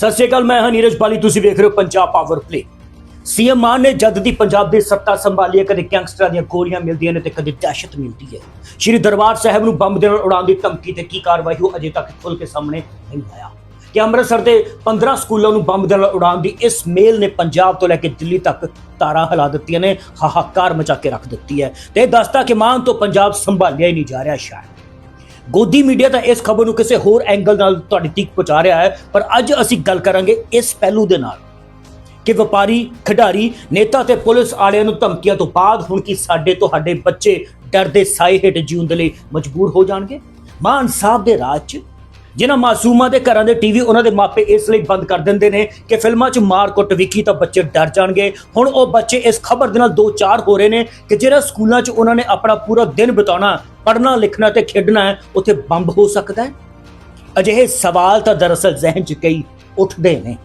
ਸਤਿ ਸ਼੍ਰੀ ਅਕਾਲ, ਮੈਂ ਹਾਂ ਨੀਰਜ ਬਾਲੀ, ਤੁਸੀਂ ਵੇਖ ਰਹੇ ਹੋ Punjab power play CM Mann ਨੇ ਜਦ ਦੀ ਪੰਜਾਬ ਦੀ ਸੱਤਾ ਸੰਭਾਲੀ ਹੈ ਕਦੇ ਗੈਂਗਸਟਰਾਂ ਦੀਆਂ ਗੋਲੀਆਂ ਮਿਲਦੀਆਂ ਨੇ ਤੇ ਕਦੇ ਦਹਿਸ਼ਤ ਮਿਲਦੀ ਹੈ। ਸ਼੍ਰੀ ਦਰਬਾਰ ਸਾਹਿਬ ਨੂੰ ਬੰਬ ਦੇ ਨਾਲ ਉਡਾਉਣ ਦੀ ਧਮਕੀ ਤੇ ਕੀ ਕਾਰਵਾਈ ਹੋ, ਅਜੇ ਤੱਕ ਖੁੱਲ ਕੇ ਸਾਹਮਣੇ ਨਹੀਂ ਆਇਆ। ਕਿ ਅੰਮ੍ਰਿਤਸਰ ਦੇ 15 ਸਕੂਲਾਂ ਨੂੰ ਬੰਬ ਦੇ ਨਾਲ ਉਡਾਉਣ ਦੀ ਇਸ ਮੇਲ ਨੇ ਪੰਜਾਬ ਤੋਂ ਲੈ ਕੇ ਦਿੱਲੀ ਤੱਕ ਤਾਰਾਂ ਹਿਲਾ ਦਿੱਤੀਆਂ ਨੇ, ਹਾਹਾਕਾਰ ਮਚਾ ਕੇ ਰੱਖ ਦਿੱਤੀ ਹੈ। ਤੇ ਇਹ ਦੱਸਦਾ ਕਿ ਮਾਨ ਤੋਂ ਪੰਜਾਬ ਸੰਭਾਲਿਆ ਹੀ ਨਹੀਂ ਜਾ ਰਿਹਾ ਸ਼ਾਇਦ। ਗੋਦੀ ਮੀਡੀਆ ਤਾਂ ਇਸ ਖਬਰ ਨੂੰ ਕਿਸੇ ਹੋਰ ਐਂਗਲ ਨਾਲ ਤੁਹਾਡੀ ਤੱਕ ਪਹੁੰਚਾ ਰਿਹਾ ਹੈ, ਪਰ ਅੱਜ ਅਸੀਂ ਗੱਲ ਕਰਾਂਗੇ ਇਸ ਪਹਿਲੂ ਦੇ ਨਾਲ ਕਿ ਵਪਾਰੀ, ਖਿਡਾਰੀ, ਨੇਤਾ ਤੇ ਪੁਲਿਸ ਵਾਲਿਆਂ ਨੂੰ ਧਮਕੀਆਂ ਤੋਂ ਬਾਅਦ ਹੁਣ ਕੀ ਸਾਡੇ ਤੁਹਾਡੇ ਬੱਚੇ ਡਰ ਦੇ ਸਾਏ ਹੇਠ ਜਿਉਣ ਦੇ ਲਈ ਮਜਬੂਰ ਹੋ ਜਾਣਗੇ? ਮਾਨ ਸਾਹਿਬ ਦੇ ਰਾਜ 'ਚ ਜਿਨ੍ਹਾਂ ਮਾਸੂਮਾਂ ਦੇ ਘਰਾਂ ਦੇ ਟੀਵੀ ਉਹਨਾਂ ਦੇ ਮਾਪੇ ਇਸ ਲਈ ਬੰਦ ਕਰ ਦਿੰਦੇ ਨੇ ਕਿ ਫਿਲਮਾਂ 'ਚ ਮਾਰ ਕੁੱਟ ਵਿਖੀ ਤਾਂ ਬੱਚੇ ਡਰ ਜਾਣਗੇ। ਹੁਣ ਉਹ ਬੱਚੇ ਇਸ ਖਬਰ ਦੇ ਨਾਲ ਦੋ ਚਾਰ ਹੋ ਰਹੇ ਨੇ ਕਿ ਜਿਹੜਾ ਸਕੂਲਾਂ 'ਚ ਉਹਨਾਂ ਨੇ ਆਪਣਾ ਪੂਰਾ ਦਿਨ ਬਿਤਾਉਣਾ, ਪੜ੍ਹਨਾ, ਲਿਖਣਾ ਤੇ ਖੇਡਣਾ ਹੈ, ਉੱਥੇ ਬੰਬ ਹੋ ਸਕਦਾ ਹੈ? ਅਜਿਹੇ ਸਵਾਲ ਤਾਂ ਦਰਅਸਲ ਜ਼ਿਹਨ 'ਚ ਕਈ ਉੱਠਦੇ ਨੇ।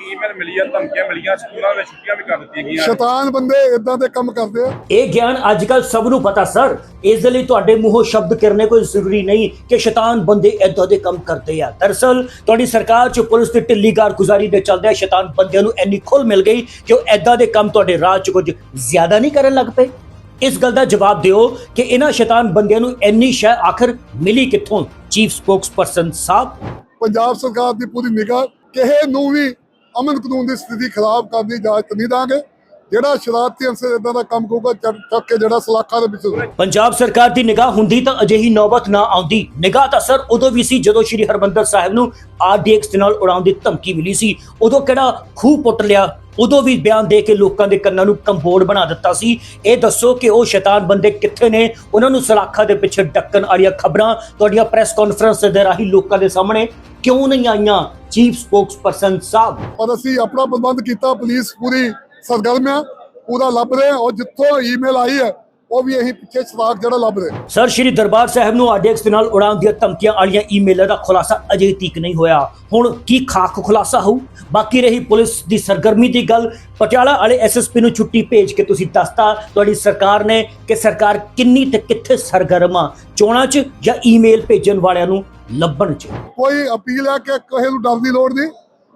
ਈਮੇਲ ਮਿਲੀ ਆ ਧਮਕੀਆਂ ਮਿਲੀਆਂ ਸਕੂਲਾਂ ਵਿੱਚ ਛੁੱਟੀਆਂ ਵੀ ਕਰ ਦਿੱਤੀਆਂ ਗਈਆਂ। ਸ਼ੈਤਾਨ ਬੰਦੇ ਇਦਾਂ ਦੇ ਕੰਮ ਕਰਦੇ ਆ। ਇਹ ਗਿਆਨ ਅੱਜ ਕੱਲ ਸਭ ਨੂੰ ਪਤਾ ਸਰ। ਇਸ ਦੇ ਲਈ ਤੁਹਾਡੇ ਮੂੰਹੋਂ ਸ਼ਬਦ ਕਰਨੇ ਕੋਈ ਜ਼ਰੂਰੀ ਨਹੀਂ ਕਿ ਸ਼ੈਤਾਨ ਬੰਦੇ ਏਦਾਂ ਦੇ ਕੰਮ ਕਰਦੇ ਆ। ਦਰਅਸਲ ਤੁਹਾਡੀ ਸਰਕਾਰ ਚ ਪੁਲਿਸ ਦੀ ਢਿੱਲੀ ਕਾਰਗੁਜ਼ਾਰੀ ਦੇ ਚੱਲਦੇ ਸ਼ੈਤਾਨ ਬੰਦਿਆਂ ਨੂੰ ਇੰਨੀ ਖੁੱਲ ਮਿਲ ਗਈ ਕਿ ਉਹ ਏਦਾਂ ਦੇ ਕੰਮ ਤੁਹਾਡੇ ਰਾਜ ਚ ਕੁਝ ਜ਼ਿਆਦਾ ਨਹੀਂ ਕਰਨ ਲੱਗ ਪਏ। ਇਸ ਗੱਲ ਦਾ ਜਵਾਬ ਦਿਓ ਕਿ ਇਹਨਾਂ ਸ਼ੈਤਾਨ ਬੰਦਿਆਂ ਨੂੰ ਇੰਨੀ ਸ਼ੈ ਆਖਰ ਮਿਲੀ ਕਿੱਥੋਂ? ਚੀਫ ਸਪੋਕਸਪਰਸਨ ਸਾਹਿਬ। ਪੰਜਾਬ ਸਰਕਾਰ ਦੀ ਪੂਰੀ ਨਿਗਾਹ ਕਿਸੇ ਨੂੰ ਵੀ ਅਮਨ ਕਾਨੂੰਨ ਦੀ ਸਥਿਤੀ ਖਰਾਬ ਕਰਨ ਦੀ ਇਜਾਜ਼ਤ ਨਹੀਂ ਦਾਂਗੇ। ਜਿਹੜਾ ਸ਼ਰਾਰਤੀ ਅੰਸਰ ਇਦਾਂ ਦਾ ਕੰਮ ਕਰੂਗਾ, ਚੱਕ ਕੇ ਜਿਹੜਾ ਸਲਾਖਾਂ ਦੇ ਵਿੱਚ ਪੰਜਾਬ ਸਰਕਾਰ ਦੀ ਨਿਗਾਹ ਹੁੰਦੀ ਤਾਂ ਅਜਿਹੀ ਨੌਬਤ ਨਾ ਆਉਂਦੀ। ਨਿਗਾਹ ਤਾਂ ਸਰ ਉਦੋਂ ਵੀ ਸੀ ਜਦੋਂ ਸ਼੍ਰੀ ਹਰਮੰਦਰ ਸਾਹਿਬ ਨੂੰ ਆਰਡੀਐਕਸ ਦੇ ਨਾਲ ਉਡਾਉਣ ਦੀ ਧਮਕੀ ਮਿਲੀ ਸੀ। ਉਦੋਂ ਕਿਹੜਾ ਖੂਹ ਪੁੱਟ ਲਿਆ? ਉਦੋਂ ਵੀ ਬਿਆਨ ਦੇ ਕੇ ਲੋਕਾਂ ਦੇ ਕੰਨਾਂ ਨੂੰ ਕੰਬੋੜ ਬਣਾ ਦਿੱਤਾ ਸੀ। ਇਹ ਦੱਸੋ ਕਿ ਉਹ ਸ਼ੈਤਾਨ ਬੰਦੇ ਕਿੱਥੇ ਨੇ? ਉਹਨਾਂ ਨੂੰ ਸਲਾਖਾਂ ਦੇ ਪਿੱਛੇ ਡੱਕਣ ਵਾਲੀਆਂ ਖਬਰਾਂ ਤੁਹਾਡੀਆਂ ਪ੍ਰੈਸ ਕਾਨਫਰੰਸ ਦੇ ਰਾਹੀਂ ਲੋਕਾਂ ਦੇ ਸਾਹਮਣੇ ਕਿਉਂ ਨਹੀਂ ਆਈਆਂ? ਚੀਫ ਸਪੋਕਸਪਰਸਨ ਸਾਹਿਬ। ਪਰ ਅਸੀਂ ਆਪਣਾ ਪ੍ਰਬੰਧ ਕੀਤਾ, ਪੁਲਿਸ ਪੂਰੀ ਸਰਗਰਮ ਆ ਪੂਰਾ ਲੱਭ ਰਹੇ ਔਰ ਜਿੱਥੋਂ ਈਮੇਲ ਆਈ ਹੈ ਉਹ ਵੀ ਅਸੀਂ ਪਿੱਛੇ ਸਵਾਗ ਜਿਹੜਾ ਲੱਭ ਰਹੇ। ਸਰ ਸ਼੍ਰੀ ਦਰਬਾਰ ਸਾਹਿਬ ਨੂੰ ਆਰਡੀਐਕਸ ਦੇ ਨਾਲ ਉਡਾਉਣ ਦੀਆਂ ਧਮਕੀਆਂ ਵਾਲੀਆਂ ਈਮੇਲਾਂ ਦਾ ਖੁਲਾਸਾ ਅਜੇ ਤੱਕ ਨਹੀਂ ਹੋਇਆ। ਹੁਣ ਕੀ ਖਾਕ ਖੁਲਾਸਾ ਹੋਊ? ਬਾਕੀ ਰਹੀ ਪੁਲਿਸ ਦੀ ਸਰਗਰਮੀ ਦੀ ਗੱਲ। ਪਟਿਆਲਾ ਵਾਲੇ ਐਸਐਸਪੀ ਨੂੰ ਛੁੱਟੀ ਭੇਜ ਕੇ ਤੁਸੀਂ ਦੱਸਤਾ ਤੁਹਾਡੀ ਸਰਕਾਰ ਨੇ ਕਿ ਸਰਕਾਰ ਕਿੰਨੀ ਤੇ ਕਿੱਥੇ ਸਰਗਰਮ ਚੋਣਾਂ 'ਚ ਜਾਂ ਈਮੇਲ ਭੇਜਣ ਵਾਲਿਆਂ ਨੂੰ ਲੱਭਣ 'ਚ? ਕੋਈ ਅਪੀਲ ਹੈ ਕਿ ਕਿਸੇ ਨੂੰ ਡਰ ਦੀ ਲੋੜ ਨਹੀਂ।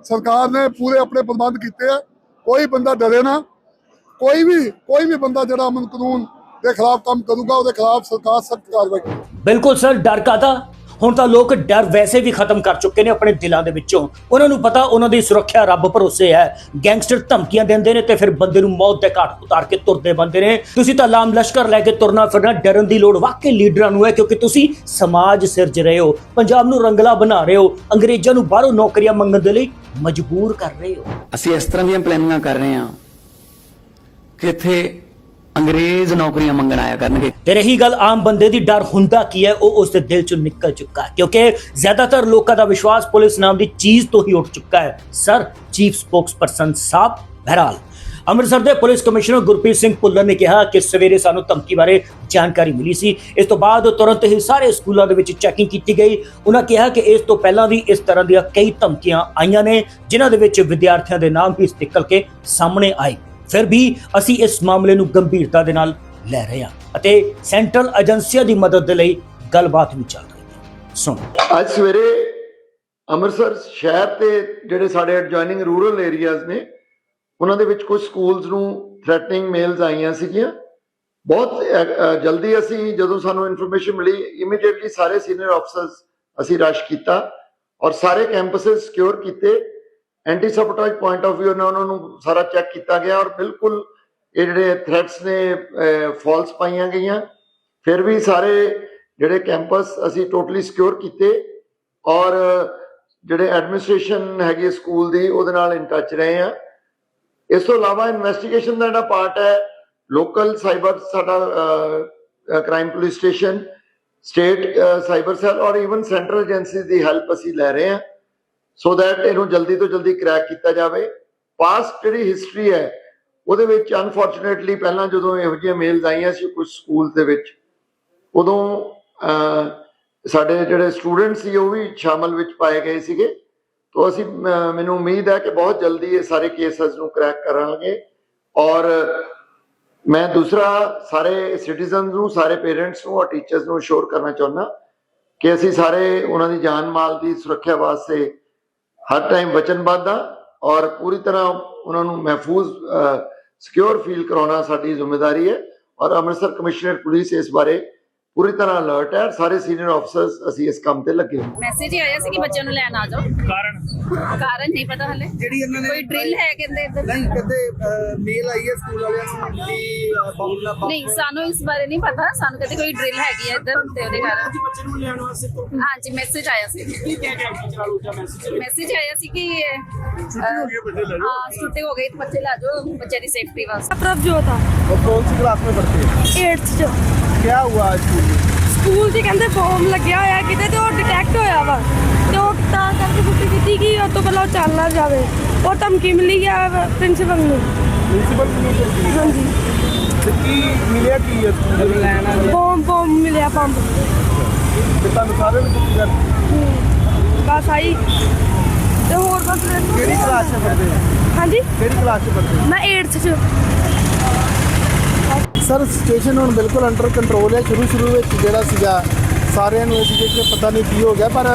ਸਰਕਾਰ ਨੇ ਪੂਰੇ ਆਪਣੇ ਪ੍ਰਬੰਧ ਕੀਤੇ ਆ। ਕੋਈ ਬੰਦਾ ਡਰੇ ਨਾ। ਕੋਈ ਵੀ ਕੋਈ ਵੀ ਬੰਦਾ ਜਿਹੜਾ ਅਮਨ ਕਾਨੂੰਨ ਦੇ ਖਿਲਾਫ ਕੰਮ ਕਰੂਗਾ ਉਹਦੇ ਖਿਲਾਫ ਸਰਕਾਰ ਸਖਤ ਕਾਰਵਾਈ ਕਰੇਗੀ। ਬਿਲਕੁਲ ਸਰ ਡਰ ਕਾਦਾ ਹੁਣ ਤਾਂ ਲੋਕ ਡਰ ਵੈਸੇ ਵੀ ਖਤਮ ਕਰ ਚੁੱਕੇ ਨੇ ਆਪਣੇ ਦਿਲਾਂ ਦੇ ਵਿੱਚੋਂ। ਉਹਨਾਂ ਨੂੰ ਪਤਾ ਉਹਨਾਂ ਦੀ ਸੁਰੱਖਿਆ ਰੱਬ ਭਰੋਸੇ ਹੈ। ਗੈਂਗਸਟਰ ਧਮਕੀਆਂ ਦਿੰਦੇ ਨੇ ਤੇ ਫਿਰ ਬੰਦੇ ਨੂੰ ਮੌਤ ਦੇ ਘਾਟ ਉਤਾਰ ਕੇ ਤੁਰਦੇ ਬੰਦੇ ਨੇ। ਤੁਸੀਂ ਤਾਂ ਲਾਮ ਲਸ਼ਕਰ ਲੈ ਕੇ ਤੁਰਨਾ ਫਿਰਨਾ ਡਰਨ ਦੀ ਲੋੜ ਵਾਕਈ ਲੀਡਰਾਂ ਨੂੰ ਹੈ ਕਿਉਂਕਿ ਤੁਸੀਂ ਸਮਾਜ ਸਿਰਜ ਰਹੇ ਹੋ। ਪੰਜਾਬ ਨੂੰ ਰੰਗਲਾ ਬਣਾ ਰਹੇ ਹੋ। ਅੰਗਰੇਜ਼ਾਂ ਨੂੰ ਬਾਹਰੋਂ ਨੌਕਰੀਆਂ ਮੰਗਣ ਦੇ ਲਈ ਮਜਬੂਰ ਕਰ ਰਹੇ ਹੋ। ਅਸੀਂ ਇਸ ਤਰ੍ਹਾਂ ਦੀਆਂ ਪਲੈਨਿੰਗਾਂ ਕਰ ਰਹੇ ਹਾਂ ਕਿ ਇੱਥੇ ਅੰਗਰੇਜ਼ ਨੌਕਰੀਆਂ ਮੰਗਣ ਆਇਆ ਕਰਨਗੇ। ਤੇ ਰਹੀ ਗੱਲ ਆਮ ਬੰਦੇ ਦੀ, ਡਰ ਹੁੰਦਾ ਕੀ ਹੈ? ਉਹ ਉਸ ਦੇ ਦਿਲ ਚੋਂ ਨਿਕਲ ਚੁੱਕਾ ਕਿਉਂਕਿ ਜ਼ਿਆਦਾਤਰ ਲੋਕਾਂ ਦਾ ਵਿਸ਼ਵਾਸ ਪੁਲਿਸ ਨਾਮ ਦੀ ਚੀਜ਼ ਤੋਂ ਹੀ ਉੱਠ ਚੁੱਕਾ ਹੈ। ਸਰ, ਚੀਫ ਸਪੋਕਸਪਰਸਨ ਸਾਹਿਬ ਬਹਰਾਲ। ਅੰਮ੍ਰਿਤਸਰ ਦੇ ਪੁਲਿਸ ਕਮਿਸ਼ਨਰ ਗੁਰਪ੍ਰੀਤ ਸਿੰਘ ਭੁੱਲਰ ਨੇ ਕਿਹਾ ਕਿ ਸਵੇਰੇ ਸਾਨੂੰ ਧਮਕੀ ਬਾਰੇ ਜਾਣਕਾਰੀ ਮਿਲੀ ਸੀ। ਇਸ ਤੋਂ ਬਾਅਦ ਤੁਰੰਤ ਹੀ ਸਾਰੇ ਸਕੂਲਾਂ ਦੇ ਵਿੱਚ ਚੈਕਿੰਗ ਕੀਤੀ ਗਈ। ਉਹਨਾਂ ਕਿਹਾ ਕਿ ਇਸ ਤੋਂ ਪਹਿਲਾਂ ਵੀ ਇਸ ਤਰ੍ਹਾਂ ਦੀਆਂ ਕਈ ਧਮਕੀਆਂ ਆਈਆਂ ਨੇ, ਜਿਨ੍ਹਾਂ ਦੇ ਵਿੱਚ ਵਿਦਿਆਰਥੀਆਂ ਦੇ ਨਾਮ ਵੀ ਨਿਕਲ ਕੇ ਸਾਹਮਣੇ ਆਏ ਫਿਰ ਵੀ ਅਸੀਂ ਇਸ ਮਾਮਲੇ ਨੂੰ ਗੰਭੀਰਤਾ ਦੇ ਨਾਲ ਲੈ ਰਹੇ ਹਾਂ ਅਤੇ ਸੈਂਟਰਲ ਏਜੰਸੀਆਂ ਦੀ ਮਦਦ ਦੇ ਲਈ ਗੱਲਬਾਤ ਵੀ ਚੱਲ ਰਹੀ ਹੈ। ਸੁਣੋ। ਅੱਜ ਸਵੇਰੇ ਅੰਮ੍ਰਿਤਸਰ ਸ਼ਹਿਰ ਤੇ ਜਿਹੜੇ ਸਾਡੇ ਐਡਜੋਇਨਿੰਗ ਰੂਰਲ ਏਰੀਆਜ਼ ਨੇ, ਉਹਨਾਂ ਦੇ ਵਿੱਚ ਕੁਝ ਸਕੂਲਸ ਨੂੰ ਥ੍ਰੈਟਨਿੰਗ ਮੇਲਸ ਆਈਆਂ ਸੀਗੀਆਂ। ਬਹੁਤ ਜਲਦੀ ਅਸੀਂ ਜਦੋਂ ਸਾਨੂੰ ਇਨਫੋਰਮੇਸ਼ਨ ਮਿਲੀ ਇਮੀਡੀਏਟਲੀ ਸਾਰੇ ਸੀਨੀਅਰ ਆਫਸਰਸ ਅਸੀਂ ਰਸ਼ ਕੀਤਾ ਔਰ ਸਾਰੇ ਕੈਂਪਸਸ ਸਿਕਿਉਰ ਕੀਤੇ। Anti sabotage point of View ਨਾਲ ਉਹਨਾਂ ਨੂੰ ਸਾਰਾ ਚੈੱਕ ਕੀਤਾ ਗਿਆ ਔਰ ਬਿਲਕੁਲ ਇਹ ਜਿਹੜੇ ਥ੍ਰੈਟਸ ਨੇ ਫਾਲਸ ਪਾਈਆਂ ਗਈਆਂ। ਫਿਰ ਵੀ ਸਾਰੇ ਜਿਹੜੇ ਕੈਂਪਸ ਅਸੀਂ ਟੋਟਲੀ ਸਿਕਿਉਰ ਕੀਤੇ ਔਰ ਜਿਹੜੇ ਐਡਮਿਨਿਸਟ੍ਰੇਸ਼ਨ ਹੈਗੀ ਸਕੂਲ ਦੀ, ਉਹਦੇ ਨਾਲ ਇਨ ਟੱਚ ਰਹੇ ਆ ਇਸ ਤੋਂ ਇਲਾਵਾ ਇਨਵੈਸਟੀਗੇਸ਼ਨ ਦਾ ਜਿਹੜਾ ਪਾਰਟ ਹੈ ਲੋਕਲ ਸਾਈਬਰ ਸਾਡਾ crime police station state cyber cell ਔਰ ਇਵਨ ਸੈਂਟਰਲ ਏਜੰਸੀ ਦੀ ਹੈਲਪ ਅਸੀਂ ਲੈ ਰਹੇ ਹਾਂ। ਸੋ ਦੈਟ ਇਹਨੂੰ ਜਲਦੀ ਤੋਂ ਜਲਦੀ ਕ੍ਰੈਕ ਕੀਤਾ ਜਾਵੇ। ਪਾਸਟ ਜਿਹੜੀ ਹਿਸਟਰੀ ਹੈ, ਉਹਦੇ ਵਿੱਚ ਅਨਫੋਰਚੂਨੇਟਲੀ ਪਹਿਲਾਂ ਜਦੋਂ ਇਹੋ ਜਿਹੀਆਂ ਮੇਲਸ ਆਈਆਂ ਸੀ ਕੁਝ ਸਕੂਲ ਦੇ ਵਿੱਚ, ਉਦੋਂ ਸਾਡੇ ਜਿਹੜੇ ਸਟੂਡੈਂਟ ਸੀ ਉਹ ਵੀ ਸ਼ਾਮਲ ਵਿੱਚ ਪਾਏ ਗਏ ਸੀਗੇ। ਤੋਂ ਅਸੀਂ ਮੈਨੂੰ ਉਮੀਦ ਹੈ ਕਿ ਬਹੁਤ ਜਲਦੀ ਇਹ ਸਾਰੇ ਕੇਸਸ ਨੂੰ ਕ੍ਰੈਕ ਕਰਾਂਗੇ। ਔਰ ਮੈਂ ਦੂਸਰਾ ਸਾਰੇ ਸਿਟੀਜ਼ਨਸ ਨੂੰ, ਸਾਰੇ ਪੇਰੈਂਟਸ ਨੂੰ ਔਰ ਟੀਚਰਸ ਨੂੰ ਅਸ਼ੋਰ ਕਰਨਾ ਚਾਹੁੰਦਾ ਕਿ ਅਸੀਂ ਸਾਰੇ ਉਹਨਾਂ ਦੀ ਜਾਨ ਮਾਲ ਦੀ ਸੁਰੱਖਿਆ ਵਾਸਤੇ ਹਰ ਟਾਈਮ ਵਚਨਬੱਧ ਆ ਔਰ ਪੂਰੀ ਤਰ੍ਹਾਂ ਉਹਨਾਂ ਨੂੰ ਮਹਿਫੂਜ਼ ਸਿਕਿਉਰ ਫੀਲ ਕਰਾਉਣਾ ਸਾਡੀ ਜ਼ਿੰਮੇਵਾਰੀ ਹੈ ਔਰ ਅੰਮ੍ਰਿਤਸਰ ਕਮਿਸ਼ਨਰ ਪੁਲਿਸ ਇਸ ਬਾਰੇ ਪੂਰੀ ਤਰ੍ਹਾਂ ਅਲਰਟ ਹੈ ਸਾਰੇ ਸੀਨੀਅਰ ਆਫਸਰਸ ਅਸੀਂ ਇਸ ਕੰਮ ਤੇ ਲੱਗੇ ਹਾਂ। ਮੈਸੇਜ ਹੀ ਆਇਆ ਸੀ ਕਿ ਬੱਚਿਆਂ ਨੂੰ ਲੈਣ ਆ ਜਾਓ। ਕਾਰਨ? ਕਾਰਨ ਨਹੀਂ ਪਤਾ ਹਲੇ। ਜਿਹੜੀ ਇਹਨਾਂ ਨੇ ਕੋਈ ਡ੍ਰਿਲ ਹੈ ਕਹਿੰਦੇ ਇੱਧਰ? ਨਹੀਂ ਕਹਿੰਦੇ ਮੇਲ ਆਈ ਹੈ ਸਕੂਲ ਵਾਲਿਆਂ ਨੂੰ ਕਿ ਨਹੀਂ ਸਾਨੂੰ ਇਸ ਬਾਰੇ ਨਹੀਂ ਪਤਾ। ਸਾਨੂੰ ਕਹਿੰਦੇ ਕੋਈ ਡ੍ਰਿਲ ਹੈਗੀ ਹੈ ਇੱਧਰ ਤੇ ਉਹਦੇ ਕਾਰਨ। ਬੱਚੇ ਨੂੰ ਲੈਣ ਵਾਸਤੇ ਹਾਂਜੀ ਮੈਸੇਜ ਆਇਆ ਸੀ। ਕੀ ਕਹਿ ਕੇ ਟੀਚਰ ਵਾਲੂ ਮੈਸੇਜ ਮੈਸੇਜ ਆਇਆ ਸੀ ਕਿ ਹਾਂ ਛੁੱਟੀ ਹੋ ਗਈ ਬੱਚੇ ਲੈ ਜਾਓ ਬੱਚੇ ਦੀ ਸੇਫਟੀ ਵਾਸਤੇ। ਪ੍ਰਭਜੋਤ ਆ। ਉਹ ਕੌਣ ਸੀ ਕਲਾਸ ਮੇ ਪੜ੍ਹਦੇ ਹੈ? 8th ਚ। क्या हुआ आज स्कूल में ਸਕੂਲ 'ਚ ਕਹਿੰਦੇ ਬੋਮ ਲੱਗਿਆ ਹੋਇਆ ਕਿਤੇ ਤੇ ਉਹ ਡਿਟੈਕਟ ਹੋਇਆ ਵਾ ਤੇ ਉਹ ਤਾਂ ਕਰਕੇ ਛੁੱਟੀ ਕੀਤੀ ਕਿ ਉਹ ਤੋਂ ਪਹਿਲਾਂ ਉਹ ਚੱਲ ਨਾ ਜਾਵੇ ਉਹ ਧਮਕੀ ਮਿਲੀ ਆ ਪ੍ਰਿੰਸੀਪਲ ਨੂੰ प्रिंसिपल की मीटिंग की ਹਾਂਜੀ तो की मिलिया की है स्कूल लैन आ ਬੋਮ ਬੋਮ ਮਿਲਿਆ ਪੰਪ ਤੇ ਤੁਹਾਨੂੰ ਸਾਰਿਆਂ ਨੂੰ ਕੀ ਕਰ ਬਸ ਆਈ ਤੇ ਹੋਰ ਬਸ ਕਿਹੜੀ ਕਲਾਸ 'ਚ ਪੜ੍ਹਦੇ ਹੋ ਹਾਂਜੀ ਕਿਹੜੀ ਕਲਾਸ 'ਚ ਪੜ੍ਹਦੇ ਹੋ ਮੈਂ 8th ਚ ਸਰ ਸਿਚੁਏਸ਼ਨ ਹੁਣ ਬਿਲਕੁਲ ਅੰਡਰ ਕੰਟਰੋਲ ਹੈ। ਸ਼ੁਰੂ ਸ਼ੁਰੂ ਵਿੱਚ ਜਿਹੜਾ ਸੀਗਾ ਸਾਰਿਆਂ ਨੂੰ ਇਹ ਸੀ ਕਿ ਪਤਾ ਨਹੀਂ ਕੀ ਹੋ ਗਿਆ ਪਰ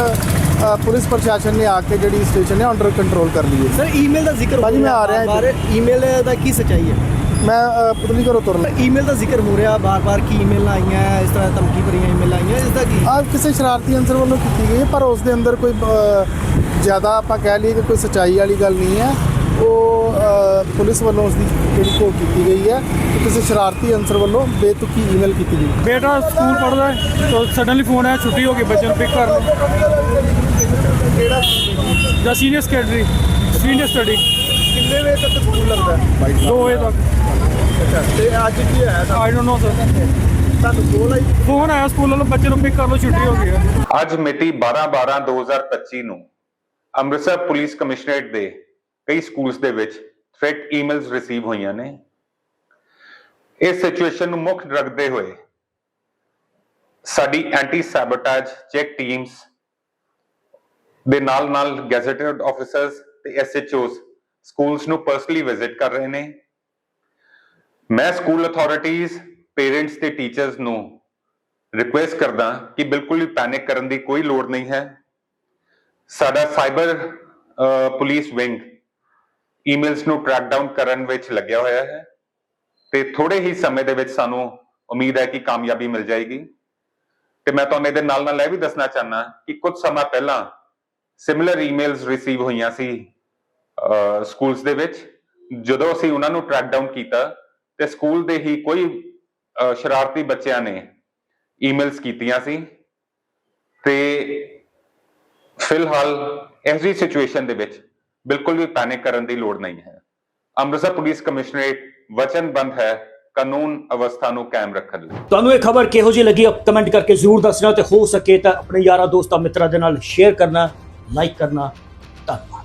ਪੁਲਿਸ ਪ੍ਰਸ਼ਾਸਨ ਨੇ ਆ ਕੇ ਜਿਹੜੀ ਸਿਚੁਏਸ਼ਨ ਹੈ ਅੰਡਰ ਕੰਟਰੋਲ ਕਰ ਲਈ ਹੈ। ਸਰ ਈਮੇਲ ਦਾ ਜ਼ਿਕਰ ਭਾਜੀ, ਮੈਂ ਆ ਰਿਹਾ ਬਾਰ ਈਮੇਲ ਦਾ ਕੀ ਸਚਾਈ ਹੈ? ਮੈਂ ਪੁਤਲੀ ਘਰੋਂ ਤੁਰਨ ਈਮੇਲ ਦਾ ਜ਼ਿਕਰ ਹੋ ਰਿਹਾ ਬਾਰ-ਬਾਰ ਕੀ ਈਮੇਲ ਆਈਆਂ ਇਸ ਤਰ੍ਹਾਂ ਧਮਕੀ ਭਰੀਆਂ ਈਮੇਲ ਆਈਆਂ ਇਸ ਦਾ ਕੀ? ਆ ਕਿਸੇ ਸ਼ਰਾਰਤੀ ਅੰਸਰ ਵੱਲੋਂ ਕੀਤੀ ਗਈ ਹੈ ਪਰ ਉਸ ਦੇ ਅੰਦਰ ਕੋਈ ਜ਼ਿਆਦਾ ਆਪਾਂ ਕਹਿ ਲਈਏ ਕਿ ਕੋਈ ਸਚਾਈ ਵਾਲੀ ਗੱਲ ਨਹੀਂ ਹੈ। ਉਹ ਅ, ਪੁਲਿਸ ਵੱਲੋਂ ਉਸ ਦੀ ਜਿਹੜੀ ਘੋਖ ਕੀਤੀ ਗਈ ਹੈ ਕਿ ਕਿਸੇ ਸ਼ਰਾਰਤੀ ਅੰਸਰ ਵੱਲੋਂ ਬੇਤੁਕੀ ਈਮੇਲ ਕੀਤੀ ਗਈ ਬੇਟਾ ਸਕੂਲ ਪੜ੍ਹਦਾ ਹੈ ਤਾਂ ਸਡਨਲੀ ਫੋਨ ਆਇਆ ਛੁੱਟੀ ਹੋ ਗਈ ਬੱਚੇ ਨੂੰ ਪਿਕ ਕਰ ਲਓ। ਕਿਹੜਾ ਜਾਂ ਸੀਨੀਅਰ ਸੈਕੰਡਰੀ ਸੀਨੀਅਰ ਸਟੱਡੀ ਕਿੰਨੇ ਵਜੇ ਤੱਕ ਸਕੂਲ ਲੱਗਦਾ ਹੈ? 2 ਵਜੇ ਤੱਕ। ਅੱਛਾ ਤੇ ਅੱਜ ਕੀ ਹੋਇਆ ਆਈ ਡੋਨਟ ਨੋ ਸਰ ਤੁਹਾਨੂੰ ਕੋਲ ਆਈ? ਫੋਨ ਆਇਆ ਸਕੂਲ ਵੱਲੋਂ ਬੱਚੇ ਨੂੰ ਪਿਕ ਕਰ ਲਓ ਛੁੱਟੀ ਹੋ ਗਈ ਹੈ। ਅੱਜ ਮਿਤੀ 12/12/2025 ਨੂੰ ਅੰਮ੍ਰਿਤਸਰ ਪੁਲਿਸ ਕਮਿਸ਼ਨਰੇਟ ਦੇ ਕਈ ਸਕੂਲਸ ਦੇ ਵਿੱਚ ਥ੍ਰੈਟ ਈਮੇਲਸ ਰਿਸੀਵ ਹੋਈਆਂ ਨੇ। ਇਸ ਸਿਚੁਏਸ਼ਨ ਨੂੰ ਮੁੱਖ ਰੱਖਦੇ ਹੋਏ ਸਾਡੀ ਐਂਟੀ ਸੈਬੋਟੇਜ ਚੈੱਕ ਟੀਮਸ ਦੇ ਨਾਲ ਨਾਲ ਗੈਜ਼ਟਡ ਆਫੀਸਰਸ ਤੇ ਐਸਐਚਓਸ ਸਕੂਲਸ ਨੂੰ ਪਰਸਨਲੀ ਵਿਜ਼ਿਟ ਕਰ ਰਹੇ ਨੇ। ਮੈਂ ਸਕੂਲ ਅਥਾਰਟੀਆਂ ਪੇਰੈਂਟਸ ਤੇ ਟੀਚਰਸ ਨੂੰ ਰਿਕੁਐਸਟ ਕਰਦਾ ਕਿ ਬਿਲਕੁਲ ਵੀ ਪੈਨਿਕ ਕਰਨ ਦੀ ਕੋਈ ਲੋੜ ਨਹੀਂ ਹੈ। ਸਾਡਾ ਸਾਈਬਰ ਪੁਲਿਸ ਵਿੰਗ ਈਮੇਲਸ ਨੂੰ ਟਰੈਕ ਡਾਊਨ ਕਰਨ ਵਿੱਚ ਲੱਗਿਆ ਹੋਇਆ ਹੈ ਤੇ ਥੋੜੇ ਹੀ ਸਮੇਂ ਦੇ ਵਿੱਚ ਸਾਨੂੰ ਉਮੀਦ ਹੈ ਕਿ ਕਾਮਯਾਬੀ ਮਿਲ ਜਾਏਗੀ। ਤੇ ਮੈਂ ਤੁਹਾਨੂੰ ਇਹਦੇ ਨਾਲ ਨਾਲ ਇਹ ਵੀ ਦੱਸਣਾ ਚਾਹਨਾ ਕਿ ਕੁਝ ਸਮਾਂ ਪਹਿਲਾਂ ਸਿਮਿਲਰ ਈਮੇਲਸ ਰਿਸੀਵ ਹੋਈਆਂ ਸੀ ਸਕੂਲਸ ਦੇ ਵਿੱਚ। ਜਦੋਂ ਅਸੀਂ ਉਹਨਾਂ ਨੂੰ ਟਰੈਕ ਡਾਊਨ ਕੀਤਾ ਤੇ ਸਕੂਲ ਦੇ ਹੀ ਕੋਈ ਸ਼ਰਾਰਤੀ ਬੱਚਿਆਂ ਨੇ ਈਮੇਲਸ ਕੀਤੀਆਂ ਸੀ। ਤੇ ਫਿਲਹਾਲ ਇਸ ਜੀ ਸਿਚੁਏਸ਼ਨ ਦੇ ਵਿੱਚ ਬਿਲਕੁਲ ਵੀ ਪੈਨਿਕ ਕਰਨ ਦੀ ਲੋੜ ਨਹੀਂ ਹੈ। ਅੰਮ੍ਰਿਤਸਰ ਪੁਲਿਸ ਕਮਿਸ਼ਨਰੇਟ ਵਚਨਬੰਦ ਹੈ, ਕਾਨੂੰਨ ਅਵਸਥਾ ਨੂੰ ਕਾਇਮ ਰੱਖਣ ਲਈ। ਤੁਹਾਨੂੰ ਇਹ ਖਬਰ ਕਿਹੋ ਜਿਹੀ ਲੱਗੀ ਕਮੈਂਟ ਕਰਕੇ ਜ਼ਰੂਰ ਦੱਸਣਾ ਤੇ ਹੋ ਸਕੇ ਤਾਂ ਆਪਣੇ ਯਾਰਾਂ, ਦੋਸਤਾਂ, ਮਿੱਤਰਾਂ ਦੇ ਨਾਲ ਸ਼ੇਅਰ ਕਰਨਾ ਲਾਈਕ ਕਰਨਾ, ਧੰਨਵਾਦ।